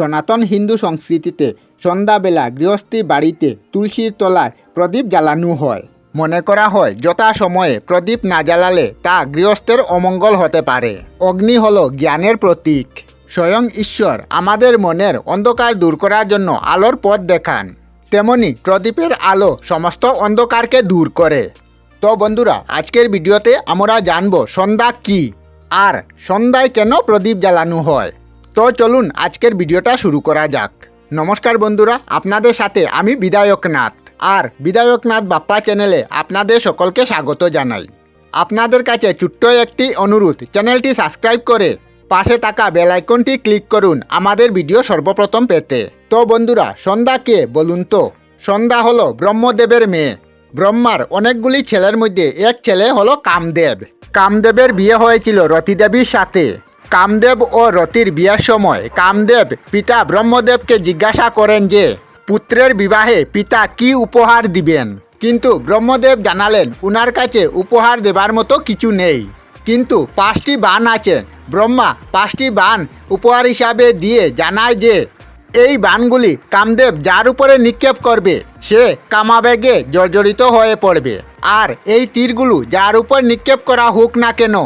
সনাতন হিন্দু সংস্কৃতিতে সন্ধ্যাবেলা গৃহস্থী বাড়িতে তুলসীর তলায় প্রদীপ জ্বালানো হয়। মনে করা হয়, যথা সময়ে প্রদীপ না জ্বালালে তা গৃহস্থের অমঙ্গল হতে পারে অগ্নি হল জ্ঞানের প্রতীক স্বয়ং ঈশ্বর আমাদের মনের অন্ধকার দূর করার জন্য আলোর পথ দেখান। তেমনি প্রদীপের আলো সমস্ত অন্ধকারকে দূর করে তো বন্ধুরা, আজকের ভিডিওতে আমরা জানব সন্ধ্যা কি, আর সন্ধ্যায় কেন প্রদীপ জ্বালানো হয়। তো চলুন আজকের ভিডিওটা শুরু করা যাক। নমস্কার বন্ধুরা, আপনাদের সাথে আমি বিধায়কনাথ আর বিধায়কনাথ বাপ্পা চ্যানেলে আপনাদের সকলকে স্বাগত জানাই। আপনাদের কাছে ছোট্ট একটি অনুরোধ, চ্যানেলটি সাবস্ক্রাইব করে পাশে থাকা বেল আইকনটি ক্লিক করুন আমাদের ভিডিও সর্বপ্রথম পেতে। তো বন্ধুরা, সন্ধ্যা কে বলুন তো? সন্ধ্যা হলো ব্রহ্মদেবের মেয়ে। ব্রহ্মার অনেকগুলি ছেলের মধ্যে এক ছেলে হলো কামদেব। কামদেবের বিয়ে হয়েছিল রতিদেবীর সাথে। কামদেব ও রতির বিয়ের সময় কামদেব পিতা ব্রহ্মদেবকে জিজ্ঞাসা করেন যে, পুত্রের বিবাহে পিতা কি উপহার দিবেন? কিন্তু ব্রহ্মদেব জানালেন, উনার কাছে উপহার দেবার মতো কিছু নেই। কিন্তু পাঁচটি বান আছে। ব্রহ্মা পাঁচটি বান উপহার হিসাবে দিয়ে জানায় যে, এই বানগুলি কামদেব যার উপরে নিক্ষেপ করবে, সে কামাবেগে জর্জরিত হয়ে পড়বে। আর এই তীরগুলো যার উপর নিক্ষেপ করা হোক না কেন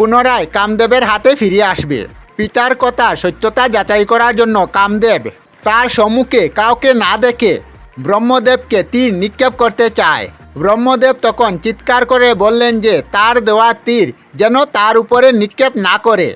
পুনরায় কামদেবের হাতে ফিরে আসবে। পিতার কথা সত্যতা যাচাই করার জন্য কামদেব তার সম্মুখে কাউকে না দেখে ব্রহ্মদেবকে তীর নিক্ষেপ করতে চায়। ব্রহ্মদেব তখন চিৎকার করে বললেন যে তার দেওয়া তীর যেন তার উপরে নিক্ষেপ না করে।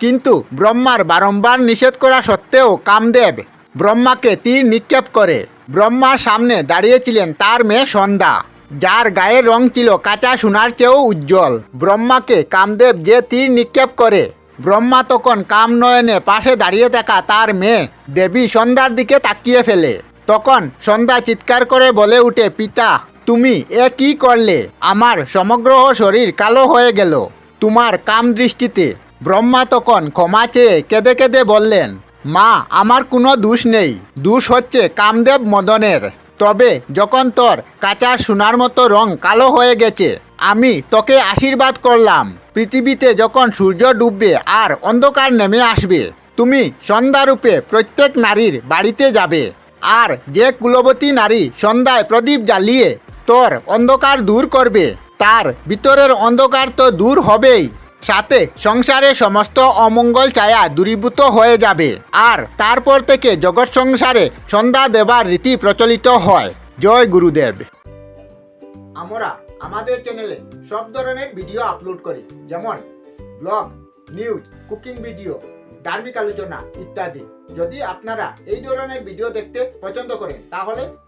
কিন্তু ব্রহ্মার বারম্বার নিষেধ করা সত্ত্বেও কামদেব ব্রহ্মাকে তীর নিক্ষেপ করে। ব্রহ্মার সামনে দাঁড়িয়েছিলেন তার মেয়ে সন্ধ্যা। যার গায়ের রং ছিল কাঁচা সোনার চেয়েও উজ্জ্বল। ব্রহ্মাকে কামদেব যে তীর নিক্ষেপ করে, ব্রহ্মা তখন কাম নয়নে পাশে দাঁড়িয়ে থাকা তার মেয়ে দেবী সন্ধ্যার দিকে তাকিয়ে ফেলে। তখন সন্ধ্যা চিৎকার করে বলে উঠে, পিতা, তুমি এ কি করলে? আমার সমগ্র শরীর কালো হয়ে গেল। তোমার কাম দৃষ্টিতে ব্রহ্মা তখন ক্ষমা চেয়ে কেঁদে কেঁদে বললেন, মা, আমার কোনো দোষ নেই। দোষ হচ্ছে কামদেব মদনের। তবে যখন তোর কাঁচা সোনার মতো রং কালো হয়ে গেছে, আমি তোকে আশীর্বাদ করলাম। পৃথিবীতে যখন সূর্য ডুববে আর অন্ধকার নেমে আসবে, তুমি সন্ধ্যারূপে প্রত্যেক নারীর বাড়িতে যাবে। আর যে কুলবতী নারী সন্ধ্যায় প্রদীপ জ্বালিয়ে তোর অন্ধকার দূর করবে, তার ভিতরের অন্ধকার তো দূর হবেই। সাথে সংসারে সমস্ত অমঙ্গল ছায়া দূরীভূত হয়ে যাবে। আর তারপর থেকে জগৎ সংসারে সন্ধ্যা দেবার রীতি প্রচলিত হয়। জয় গুরুদেব। আমরা আমাদের চ্যানেলে সব ধরনের ভিডিও আপলোড করি। যেমন ব্লগ নিউজ কুকিং ভিডিও ধার্মিক আলোচনা ইত্যাদি। যদি আপনারা এই ধরনের ভিডিও দেখতে পছন্দ করেন, তাহলে